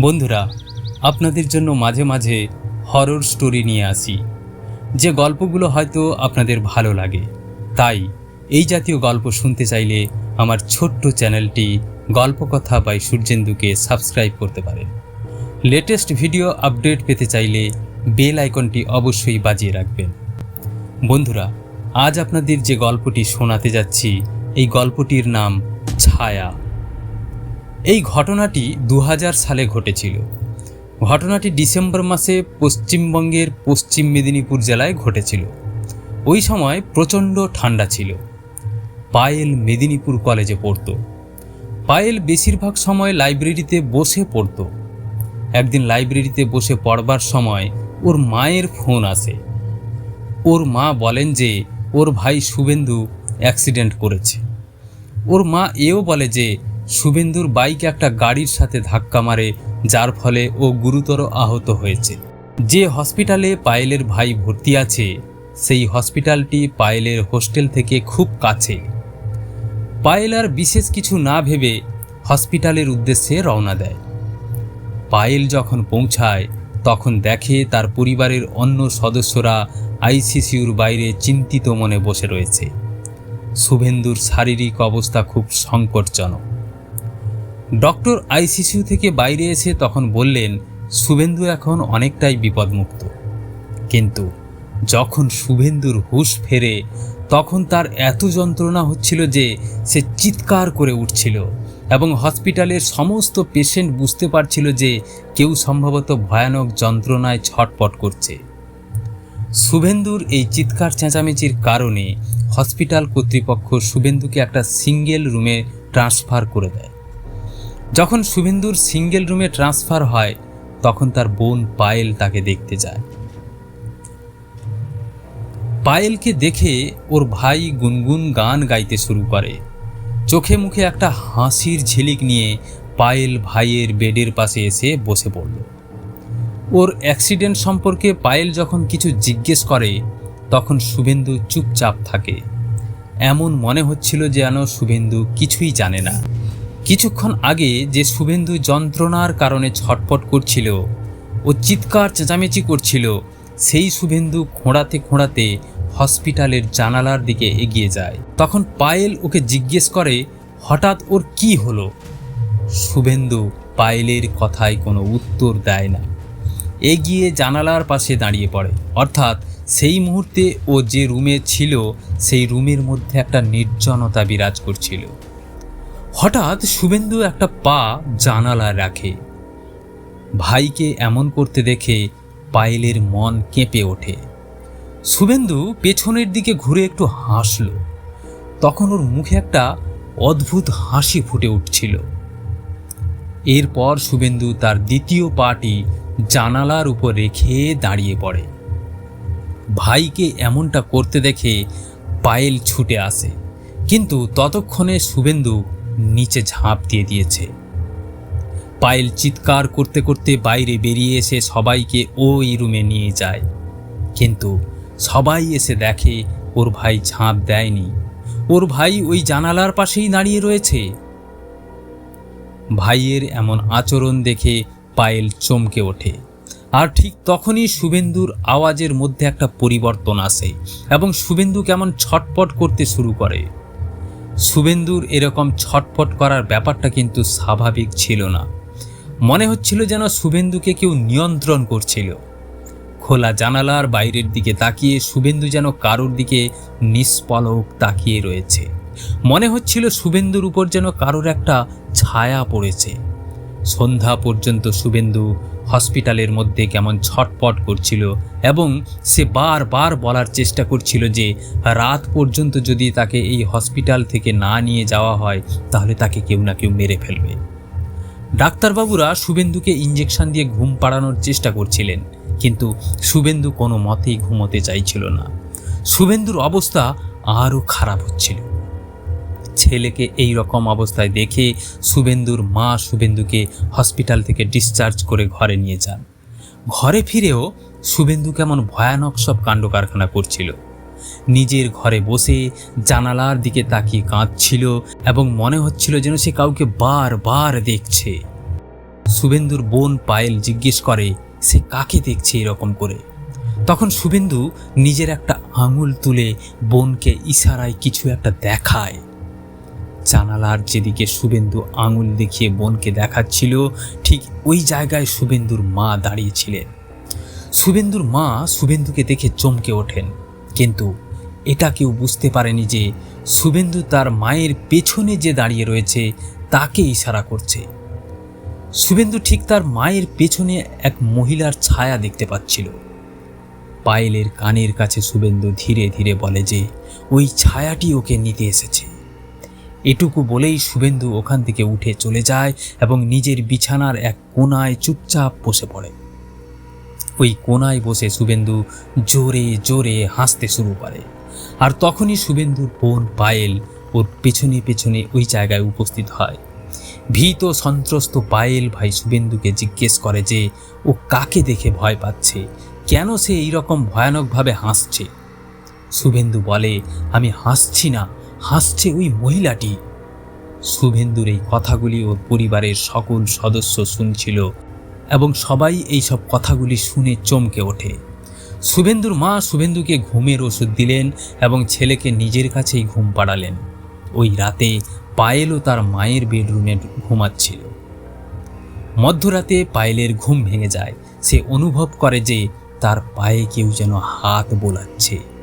বন্ধুরা, আপনাদের জন্য মাঝে মাঝে হরর স্টোরি নিয়ে আসি। যে গল্পগুলো হয়তো আপনাদের ভালো লাগে। তাই এই জাতীয় গল্প শুনতে চাইলে আমার ছোট্ট চ্যানেলটি গল্পকথা বাই সূর্যেন্দুকে সাবস্ক্রাইব করতে পারেন। লেটেস্ট ভিডিও আপডেট পেতে চাইলে বেল আইকনটি অবশ্যই বাজিয়ে রাখবেন। বন্ধুরা, আজ আপনাদের যে গল্পটি শোনাতে যাচ্ছি, এই গল্পটির নাম ছায়া। এই ঘটনাটি দু হাজার সালে ঘটেছিল। ঘটনাটি ডিসেম্বর মাসে পশ্চিমবঙ্গের পশ্চিম মেদিনীপুর জেলায় ঘটেছিল। ওই সময় প্রচণ্ড ঠান্ডা ছিল। পায়েল মেদিনীপুর কলেজে পড়তো। পায়েল বেশিরভাগ সময় লাইব্রেরিতে বসে পড়তো। একদিন লাইব্রেরিতে বসে পড়বার সময় ওর মায়ের ফোন আসে। ওর মা বলেন যে, ওর ভাই শুভেন্দু অ্যাক্সিডেন্ট করেছে। ওর মা এও বলে যে শুভেন্দুর বাইক একটা গাড়ির সাথে ধাক্কা মারে, যার ফলে ও গুরুতর আহত হয়েছে। যে হসপিটালে পায়েলের ভাই ভর্তি আছে, সেই হসপিটালটি পায়েলের হোস্টেল থেকে খুব কাছে। পায়েল আর বিশেষ কিছু না ভেবে হসপিটালের উদ্দেশ্যে রওনা দেয়। পায়েল যখন পৌঁছায়, তখন দেখে তার পরিবারের অন্য সদস্যরা আইসিসিউর বাইরে চিন্তিত মনে বসে রয়েছে। শুভেন্দুর শারীরিক অবস্থা খুব সংকটজনক। ডক্টর আইসিসিউ থেকে বাইরে এসে তখন বললেন শুভেন্দু এখন অনেকটাই বিপদমুক্ত। কিন্তু যখন শুভেন্দুর হুঁশ ফেরে, তখন তার এত যন্ত্রণা হচ্ছিল যে সে চিৎকার করে উঠছিল এবং হসপিটালের সমস্ত পেশেন্ট বুঝতে পারছিল যে কেউ সম্ভবত ভয়ানক যন্ত্রণায় ছটপট করছে। শুভেন্দুর এই চিৎকার চেঁচামেচির কারণে হসপিটাল কর্তৃপক্ষ শুভেন্দুকে একটা সিঙ্গেল রুমে ট্রান্সফার করে দেয়। যখন শুভেন্দুর সিঙ্গেল রুমে ট্রান্সফার হয়, তখন তার বোন পায়েল তাকে দেখতে যায়। পায়েলকে দেখে ওর ভাই গুনগুন গান গাইতে শুরু করে। চোখে মুখে একটা হাসির ঝিলিক নিয়ে পায়েল ভাইয়ের বেডের পাশে এসে বসে পড়ল। ওর অ্যাক্সিডেন্ট সম্পর্কে পায়েল যখন কিছু জিজ্ঞেস করে, তখন শুভেন্দু চুপচাপ থাকে। এমন মনে হচ্ছিল যেন শুভেন্দু কিছুই জানে না। কিছুক্ষণ আগে যে শুভেন্দু যন্ত্রণার কারণে ছটপট করছিল ও চিৎকার চেঁচামেচি করছিল, সেই শুভেন্দু খোঁড়াতে খোঁড়াতে হসপিটালের জানালার দিকে এগিয়ে যায়। তখন পায়েল ওকে জিজ্ঞেস করে, হঠাৎ ওর কি হলো? শুভেন্দু পায়েলের কথায় কোনো উত্তর দেয় না। এগিয়ে জানালার পাশে দাঁড়িয়ে পড়ে। অর্থাৎ সেই মুহূর্তে ও যে রুমে ছিল, সেই রুমের মধ্যে একটা নির্জনতা বিরাজ করছিল। হঠাৎ শুভেন্দু একটা পা জানালায় রাখে। ভাইকে এমন করতে দেখে পায়েলের মন কেঁপে ওঠে। শুভেন্দু পেছনের দিকে ঘুরে একটু হাসল। তখন ওর মুখে একটা অদ্ভুত হাসি ফুটে উঠছিল। এরপর শুভেন্দু তার দ্বিতীয় পাটি জানালার উপর রেখে দাঁড়িয়ে পড়ে। ভাইকে এমনটা করতে দেখে পায়েল ছুটে আসে। কিন্তু ততক্ষণে শুভেন্দু নিচে ঝাঁপ দিয়ে দিয়েছে। পায়েল চিৎকার করতে করতে বাইরে বেরিয়ে এসে সবাইকে ওই রুমে নিয়ে যায়। কিন্তু সবাই এসে দেখে ওর ভাই ঝাঁপ দেয়নি। ওর ভাই ওই জানালার পাশেই দাঁড়িয়ে রয়েছে। ভাইয়ের এমন আচরণ দেখে পায়েল চমকে ওঠে। আর ঠিক তখনই শুভেন্দুর আওয়াজের মধ্যে একটা পরিবর্তন আসে এবং শুভেন্দু কেমন ছটপট করতে শুরু করে। শুভেন্দুর এরকম ছটফট করার ব্যাপারটা কিন্তু স্বাভাবিক ছিল না। মনে হচ্ছিল যেন শুভেন্দুকে কেউ নিয়ন্ত্রণ করছিল। খোলা জানালার বাইরের দিকে তাকিয়ে শুভেন্দু যেন কারোর দিকে নিষ্পলক তাকিয়ে রয়েছে। মনে হচ্ছিল শুভেন্দুর উপর যেন কারোর একটা ছায়া পড়েছে। সন্ধ্যা পর্যন্ত শুভেন্দু হসপিটালের মধ্যে কেমন ছটপট করছিল এবং সে বারবার বলার চেষ্টা করছিল যে রাত পর্যন্ত যদি তাকে এই হসপিটাল থেকে না নিয়ে যাওয়া হয়, তাহলে তাকে কেউ না কেউ মেরে ফেলবে। ডাক্তারবাবুরা শুভেন্দুকে ইঞ্জেকশন দিয়ে ঘুম পাড়ানোর চেষ্টা করছিলেন, কিন্তু শুভেন্দু কোনো মতেই ঘুমোতে চাইছিল না। শুভেন্দুর অবস্থা আরও খারাপ হচ্ছিল। ছেলেকে এই রকম অবস্থায় দেখে শুভেন্দুর মা শুভেন্দুকে হসপিটাল থেকে ডিসচার্জ করে ঘরে নিয়ে যান। ঘরে ফিরেও শুভেন্দু কেমন ভয়ানক সব কাণ্ড কারখানা করছিল। নিজের ঘরে বসে জানালার দিকে তাকিয়ে কাঁদছিল এবং মনে হচ্ছিল যেন সে কাউকে বারবার দেখছে। শুভেন্দুর বোন পায়েল জিজ্ঞেস করে, সে কাকে দেখছে এরকম করে? তখন শুভেন্দু নিজের একটা আঙুল তুলে বোনকে ইশারায় কিছু একটা দেখায়। জানালার যেদিকে শুভেন্দু আঙুল দেখিয়ে বোনকে দেখাচ্ছিল, ঠিক ওই জায়গায় শুভেন্দুর মা দাঁড়িয়েছিলেন। শুভেন্দুর মা শুভেন্দুকে দেখে চমকে ওঠেন, কিন্তু এটা কেউ বুঝতে পারেনি যে শুভেন্দু তার মায়ের পেছনে যে দাঁড়িয়ে রয়েছে, তাকে ইশারা করছে। শুভেন্দু ঠিক তার মায়ের পেছনে এক মহিলার ছায়া দেখতে পাচ্ছিল। পায়েলের কানের কাছে শুভেন্দু ধীরে ধীরে বলে যে, ওই ছায়াটি ওকে নিতে এসেছে। এটুকু বলেই শুভেন্দু ওখান থেকে উঠে চলে যায় এবং নিজের বিছানার এক কোনায় চুপচাপ বসে পড়ে। ওই কোনায় বসে শুভেন্দু জোরে জোরে হাসতে শুরু করে। আর তখনই শুভেন্দুর বোন পায়েল ওর পেছনে পেছনে ওই জায়গায় উপস্থিত হয়। ভীত সন্ত্রস্ত পায়েল ভাই শুভেন্দুকে জিজ্ঞেস করে যে, ও কাকে দেখে ভয় পাচ্ছে? কেন সে এইরকম ভয়ানকভাবে হাসছে? শুভেন্দু বলে, আমি হাসছি না হাসছে ওই মহিলাটি। শুভেন্দুর এই কথাগুলি ওর পরিবারের সকল সদস্য শুনছিল এবং সবাই এই সব কথাগুলি শুনে চমকে ওঠে। শুভেন্দুর মা শুভেন্দুকে ঘুমের ওষুধ দিলেন এবং ছেলেকে নিজের কাছেই ঘুম পাড়ালেন। ওই রাতে পায়েলও তার মায়ের বেডরুমে ঘুমাচ্ছিল। মধ্যরাতে পায়েলের ঘুম ভেঙে যায়। সে অনুভব করে যে তার পায়ে কেউ যেন হাত বোলাচ্ছে।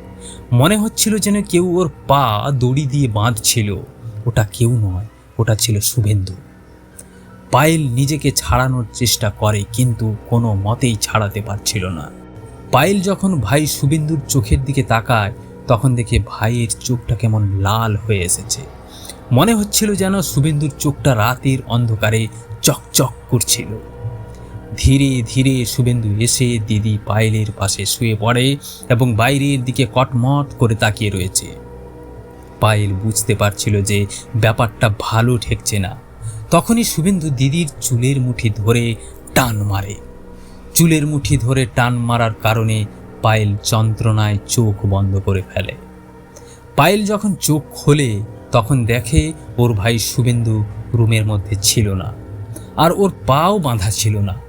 মনে হচ্ছিল যেন কেউ ওর পা দড়ি দিয়ে বাঁধছিল। ওটা কেউ নয়, ওটা ছিল শুভেন্দু। পায়েল নিজেকে ছাড়ানোর চেষ্টা করে, কিন্তু কোনো মতেই ছাড়াতে পারছিল না। পায়েল যখন ভাই শুভেন্দুর চোখের দিকে তাকায়, তখন দেখে ভাইয়ের চোখটা কেমন লাল হয়ে এসেছে। মনে হচ্ছিল যেন শুভেন্দুর চোখটা রাতের অন্ধকারে চকচক করছিল। ধীরে ধীরে শুভেন্দু এসে দিদি পায়েলের পাশে শুয়ে পড়ে এবং বাইরের দিকে কটমট করে তাকিয়ে রয়েছে। পায়েল বুঝতে পারছিল যে ব্যাপারটা ভালো ঠেকছে না। তখনই শুভেন্দু দিদির চুলের মুঠি ধরে টান মারে। চুলের মুঠি ধরে টান মারার কারণে পায়েল যন্ত্রণায় চোখ বন্ধ করে ফেলে। পায়েল যখন চোখ খোলে, তখন দেখে ওর ভাই শুভেন্দু রুমের মধ্যে ছিল না। আর ওর পাও বাঁধা ছিল না।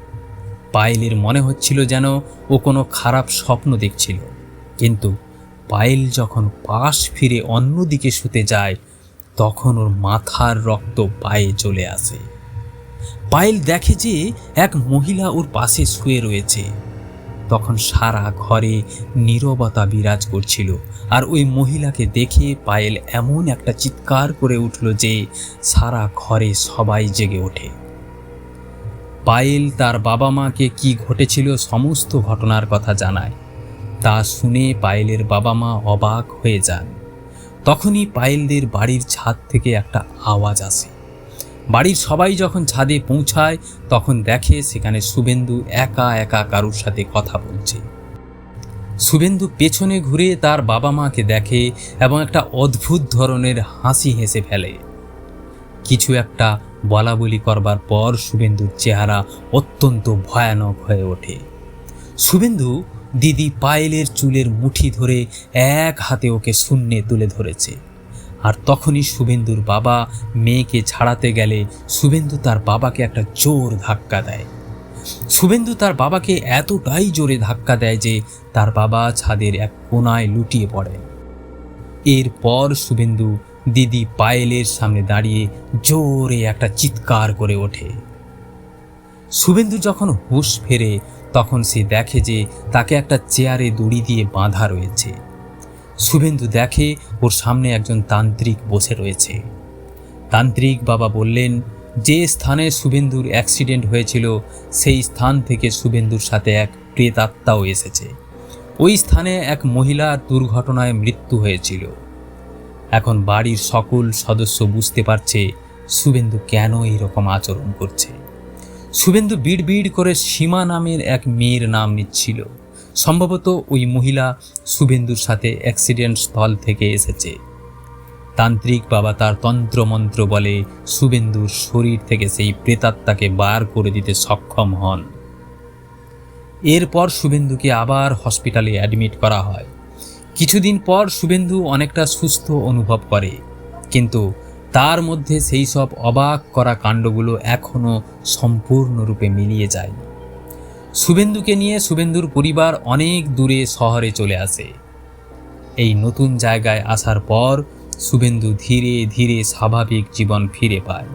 পায়েলের মনে হচ্ছিল যেন ও কোনো খারাপ স্বপ্ন দেখছিল। কিন্তু পায়েল যখন পাশ ফিরে অন্যদিকে শুতে যায়, তখন ওর মাথার রক্ত পায়ে চলে আসে। পায়েল দেখে যে এক মহিলা ওর পাশে শুয়ে রয়েছে। তখন সারা ঘরে নীরবতা বিরাজ করছিল আর ওই মহিলাকে দেখে পায়েল এমন একটা চিৎকার করে উঠল যে সারা ঘরে সবাই জেগে ওঠে। পায়েল তার বাবা মাকে কি ঘটেছিল সমস্ত ঘটনার কথা জানায়। তা শুনে পায়েলের বাবা মা অবাক হয়ে যান। তখনই পায়েলদের বাড়ির ছাদ থেকে একটা আওয়াজ আসে। বাড়ির সবাই যখন ছাদে পৌঁছায়, তখন দেখে সেখানে শুভেন্দু একা একা কারুর সাথে কথা বলছে। শুভেন্দু পেছনে ঘুরে তার বাবা মাকে দেখে এবং একটা অদ্ভুত ধরনের হাসি হেসে ফেলে। কিছু একটা বলা বলি করবার পর শুভেন্দুর চেহারা অত্যন্ত ভয়ানক হয়ে ওঠে। শুভেন্দু দিদি পায়েলের চুলের মুঠি ধরে এক হাতে ওকে শূন্যে তুলে ধরেছে। আর তখনই শুভেন্দুর বাবা মেয়েকে ছাড়াতে গেলে শুভেন্দু তার বাবাকে একটা জোর ধাক্কা দেয়। শুভেন্দু তার বাবাকে এতটাই জোরে ধাক্কা দেয় যে তার বাবা ছাদের এক কোনায় লুটিয়ে পড়ে। এরপর শুভেন্দু দিদি পায়েলের সামনে দাঁড়িয়ে জোরে একটা চিৎকার করে ওঠে। শুভেন্দু যখন হুঁশ ফেরে, তখন সে দেখে যে তাকে একটা চেয়ারে দড়ি দিয়ে বাঁধা রয়েছে। শুভেন্দু দেখে ওর সামনে একজন তান্ত্রিক বসে রয়েছে। তান্ত্রিক বাবা বললেন, যে স্থানে শুভেন্দুর অ্যাক্সিডেন্ট হয়েছিল, সেই স্থান থেকে শুভেন্দুর সাথে এক প্রেতাত্মাও এসেছে। ওই স্থানে এক মহিলার দুর্ঘটনায় মৃত্যু হয়েছিল। এখন বাড়ির সকল সদস্য বুঝতে পারছে শুভেন্দু কেন এইরকম আচরণ করছে। শুভেন্দু বিড় বিড় করে সীমা নামের এক মেয়ের নাম নিচ্ছিল। সম্ভবত ওই মহিলা শুভেন্দুর সাথে অ্যাক্সিডেন্ট স্থল থেকে এসেছে। তান্ত্রিক বাবা তার তন্ত্রমন্ত্র বলে শুভেন্দুর শরীর থেকে সেই প্রেতাত্মাকে বার করে দিতে সক্ষম হন। এরপর শুভেন্দুকে আবার হসপিটালে অ্যাডমিট করা হয়। কিছুদিন পর শুভেন্দু অনেকটা সুস্থ অনুভব করে, কিন্তু তার মধ্যে সেই সব অবাক করা কাণ্ডগুলো এখনও সম্পূর্ণরূপে মিলিয়ে যায় শুভেন্দুকে নিয়ে শুভেন্দুর পরিবার অনেক দূরে শহরে চলে আসে। এই নতুন জায়গায় আসার পর শুভেন্দু ধীরে ধীরে স্বাভাবিক জীবন ফিরে পায়।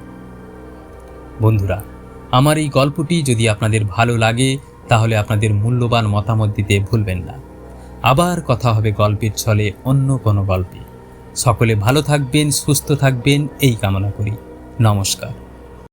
বন্ধুরা, আমার এই গল্পটি যদি আপনাদের ভালো লাগে, তাহলে আপনাদের মূল্যবান মতামত দিতে ভুলবেন না। আবার কথা হবে গল্পের ছলে অন্য কোনো গল্পে। সকলে ভালো থাকবেন, সুস্থ থাকবেন, এই কামনা করি। নমস্কার।